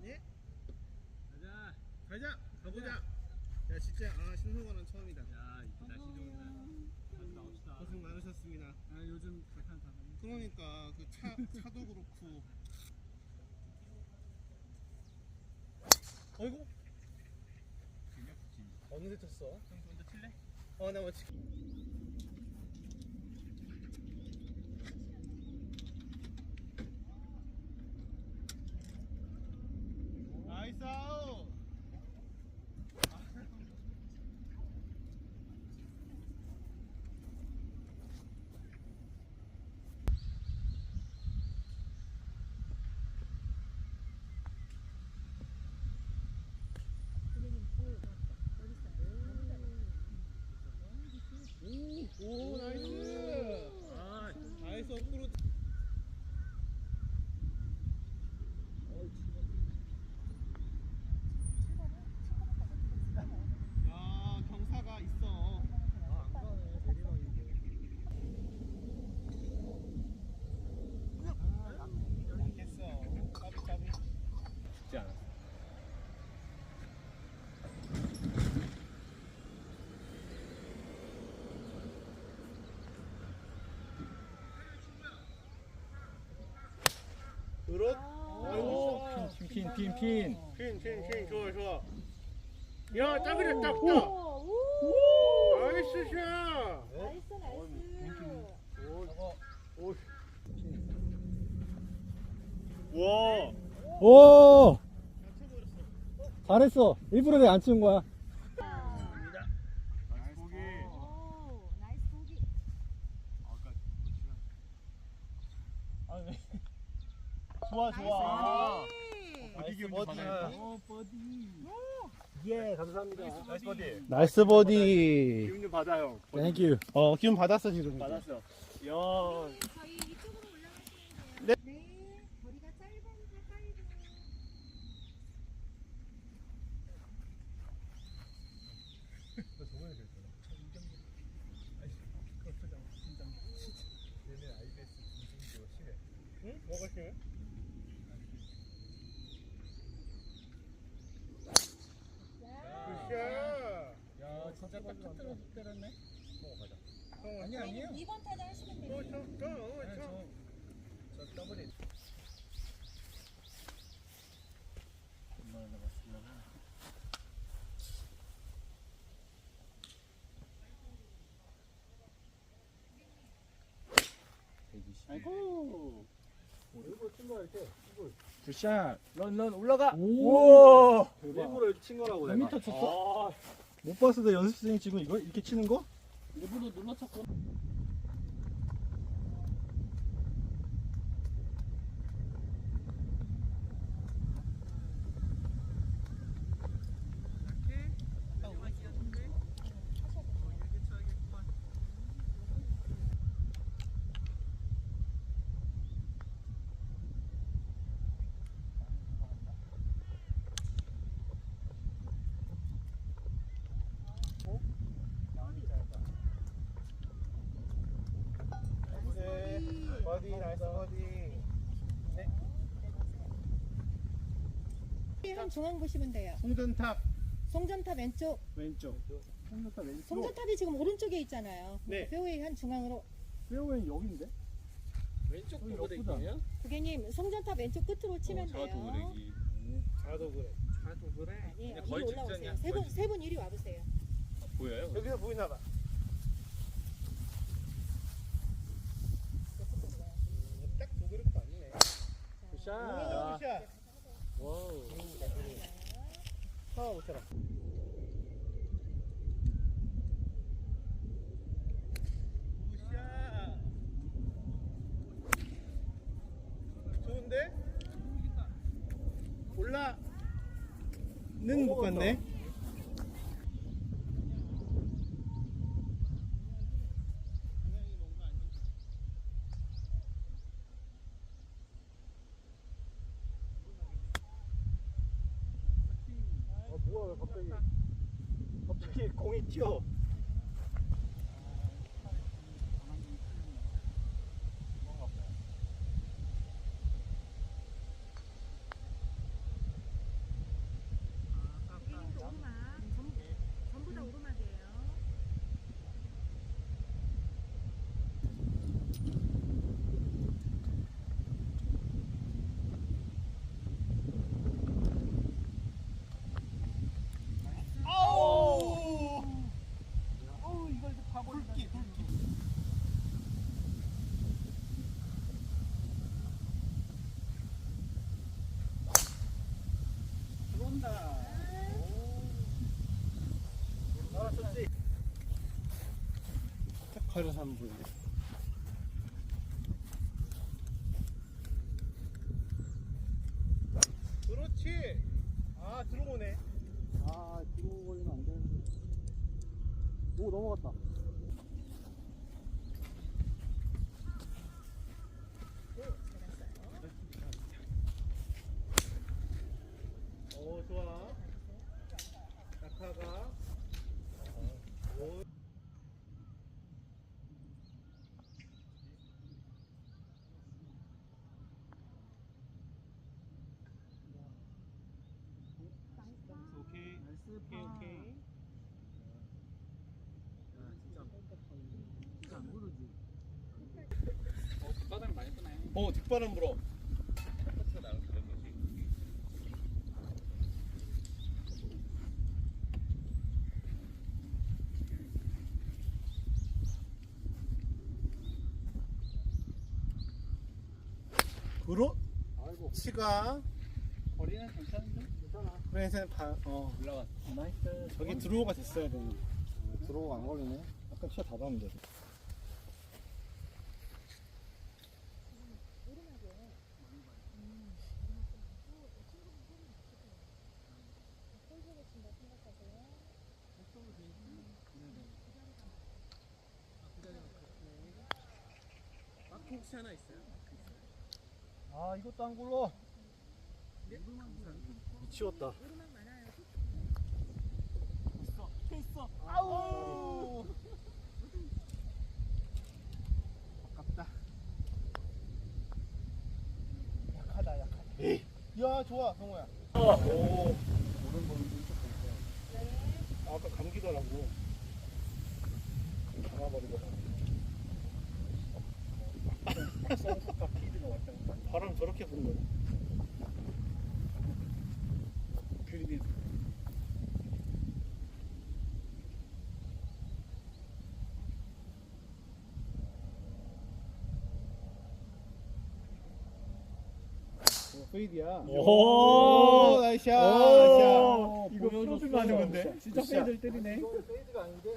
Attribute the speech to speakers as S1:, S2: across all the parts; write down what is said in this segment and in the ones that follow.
S1: 네?
S2: 가자.
S1: 가자 가보자 야 진짜 아 신호관은 처음이다
S2: 야, 이렇게 날씨 좋은 날. 자주 나옵시다.
S1: 고생 많으셨습니다
S2: 아, 요즘 약간 다
S1: 그러니까 그 차 차도 그렇고 어이구 어느새 쳤어?
S2: 형 먼저 칠래?
S1: 어나 먼저 나이스 아웃 오 나이스
S2: 아,
S1: 나이스 어프로 야 경사가 있어 아안 가네 내리막인데 약했어 까비 까비
S2: 쉽지 않아.
S1: 그렇
S2: 오, 핀, 핀, 핀, 핀.
S1: 핀 핀 핀 좋아 좋아 야 딱이다 딱딱
S3: 오,
S1: 나이스 샷
S3: 나이스 나이스.
S1: 와
S4: 오! 잘했어. 일부러 내가 안 치는 거야.
S1: 나이스 보기
S3: 오, 나이스 보기.
S1: 좋아 좋아
S3: 나이스.
S1: 이게 버디
S2: 어, 버디.
S4: 예, 감사합니다.
S1: 나이스 버디
S4: 나이스 버디.
S1: 기운 좀 받아 형
S4: 땡큐.
S1: 어 기운 받았어 지금
S2: 받았어.
S1: 야
S3: 저희 이쪽으로 올라가시면 돼요. 네. 거리가 짧으니까?
S1: 굿샷
S2: 야, 진짜 딱 터뜨려 때렸네.
S1: 아니 아니에요
S3: 2번 타자 하시면 돼요.
S1: 어, 저, 저, 어,
S2: 네,
S1: 저.
S2: 저, 저 더블이. 얼마나 남았으려나? 아이고. 굿샷. 런, 런, 올라가.
S4: 우와!
S1: 일부러 친 거라고
S4: 몇 미터 쳤어? 못 봤어. 내 연습생이 지금 이거 이렇게 치는 거?
S2: 일부러 눌러쳤고.
S1: 네. 버디 나이스 버디
S3: 한 중앙 보시면 돼요.
S1: 송전탑
S3: 송전탑 왼쪽.
S1: 왼쪽 송전탑 왼쪽
S3: 송전탑이 지금 오른쪽에 있잖아요.
S1: 네.
S3: 페어웨이 한 중앙으로.
S4: 페어웨이 여기인데?
S2: 왼쪽
S4: 여기
S2: 도그레기예요?
S3: 고객님, 송전탑 왼쪽 끝으로 치면 돼요.
S2: 도그레기.
S1: 자도 그래 자도 그래
S3: 아니에요.
S2: 그냥 거의
S3: 이리 올라오세요.
S2: 직전이야.
S3: 세 분,
S2: 거의
S3: 세분 이리 와보세요.
S2: 보여요?
S1: 여기서 보이나 봐 딱두 그릇도 아니네
S2: 굿샷.
S1: 굿샷
S2: 와우.
S1: 하나 못쳐라 굿샷 좋은데? 올라 는 못 갔네
S4: 아, 뭐야, 갑자기. 갑자기 공이 튀어. 화려산 분.
S1: 그렇지. 아 들어오네.
S4: 아, 걸리면 안 되는데. 오, 넘어갔다.
S1: 오 좋아. 낙하가. 오. 오케이. 오케이 오케이.
S2: 어, 바닥 많이 뜨네.
S1: 어 뒷바람 불어.
S4: 아이고,
S1: 치가
S2: 거리는 괜찮은데?
S4: 괜찮아.
S1: 그래서 다 어.
S2: 올라갔어. 나이스.
S1: 저기 드로우가 됐어야 되는.
S4: 들어오고 안 걸리네.
S1: 아까 치가 다 닿는데. 마크 혹시 하나 있어요?
S4: 아, 이것도 안 굴러. 미치웠다.
S3: 오르막 많아요.
S1: 아우. 아깝다. 약하다, 약하다. 에이. 야, 좋아, 성호야. 오.
S4: 오른 거는 좀
S1: 피드가 왔다. 바람 저렇게 부는 거야. 그림이. 오, 페이드야.
S2: 오,
S1: 나이스 샷.
S2: 하는 건데? 진짜. 페이드를 때리네.
S4: 이거 페이드가 아닌데?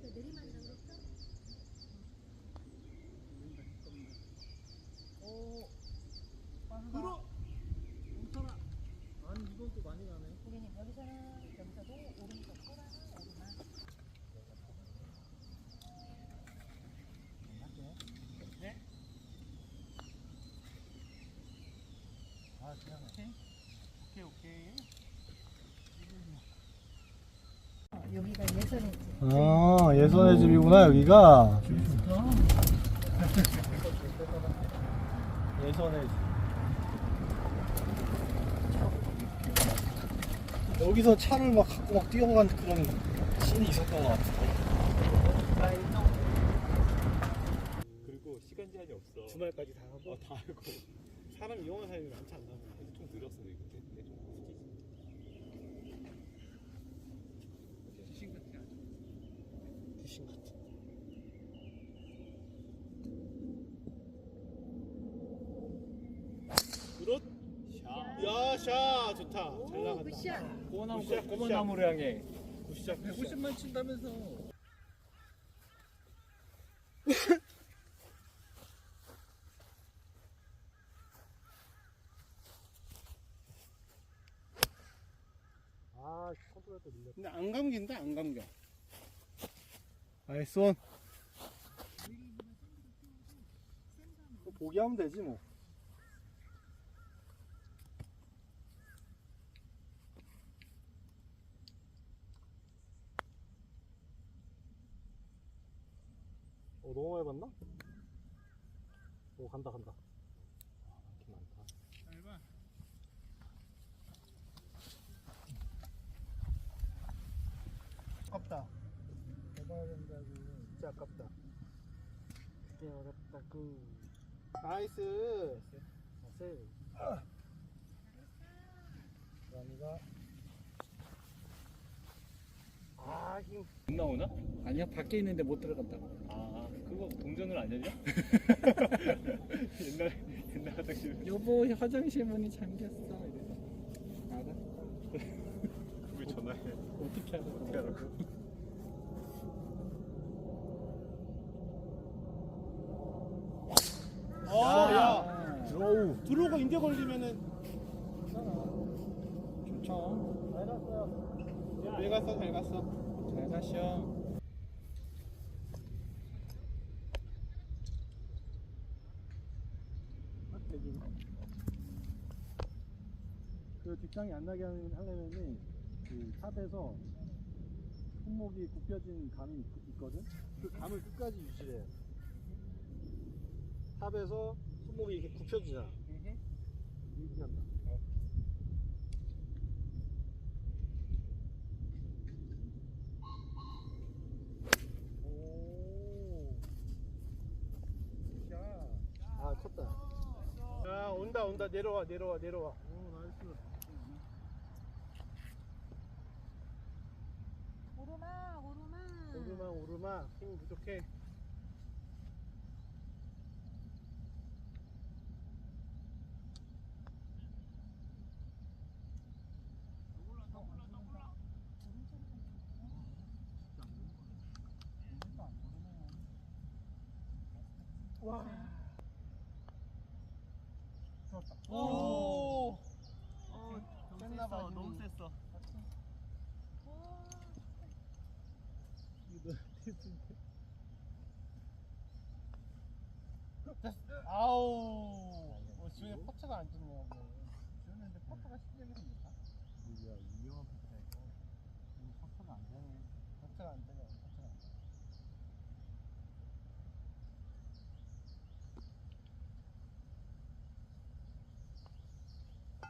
S3: 저 내리막이라고 그랬죠?
S1: 들어. 괜찮아.
S4: 아니, 이건 또 많이 나네.
S3: 고객님 여기서는 여기서도 오른쪽 꼬라는 오르막.
S4: 아, 그냥.
S1: 오케이 오케이.
S3: 여기가 예선의 집.
S4: 아, 예선의 집이구나, 여기가. 예선의 집. 여기서 차를 막 갖고 막 뛰어간 그런 씬이 있었던 것 같아.
S2: 그리고 시간 제한이 없어.
S1: 주말까지 다 하고.
S2: 다 알고.
S1: 사람 이용하는 사람이 많지 않나 봐.
S2: 좀 늘었어, 이거. 내, 내 좀.
S1: 귀신 같아 아주. 귀신 같아. 그렇.
S2: 샤.
S1: 야, 샤 좋다. 잘
S3: 오,
S1: 나간다.
S3: 굿샷.
S2: 꼬나무,
S1: 굿샷,
S2: 꼬만
S1: 굿샷.
S2: 나무를 향해.
S1: 굿샷, 굿샷.
S2: 150만 친다면서.
S4: 밀렸다.
S1: 근데 안 감긴다, 안 감겨. 나이스 원.
S4: 보기하면 되지, 뭐. 어, 너무 많이 봤나? 오, 간다, 간다. 아, 많긴 많다.
S1: 잘 봐. 아깝다.
S4: 해봐야 된다고. 진짜 아깝다. 그게 어렵다고. 나이스. 나이스. 라미가 아 힘.
S2: 못 나오나?
S5: 아니야 밖에 있는데 못 들어간다고.
S2: 아 그거 동전을 안 열려? 옛날 옛날 화장실
S5: 여보 화장실 문이 잠겼어. 이래서 알았어.
S2: 왜 전화해?
S5: 어떻게 알아?
S2: 어떻게 하라고?
S4: 어, 야.
S5: 아,
S4: 들어오가 인제 걸리면은
S5: 좋죠.
S4: 잘 갔어요.
S1: 잘 갔어 잘 갔어
S5: 잘 가셔.
S4: 그 뒷장이 안 나게 하려면- 하려면은 그 탑에서 손목이 굽혀진 감이 있- 있거든. 그 감을 끝까지 유지해. 탑에서 손목이 이렇게 굽혀지잖아. 아 컸다. 야 온다 온다 내려와 내려와 내려와. 오 나이스.
S3: 오르막 오르막.
S4: 오르막 오르막 힘 부족해. 와. 오. 어, 셌나 봐. 너무 셌어. 이거 됐는데. 아우. 어, 지금 퍼트가 안 좋네요. 지금 퍼트가 실력이 됩니까? 이야, 위험한 퍼트야 이거. 퍼트가 안 되네. 퍼트가 안 되네. 퍼트가 안 돼.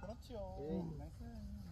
S4: 그렇지요. 나이스.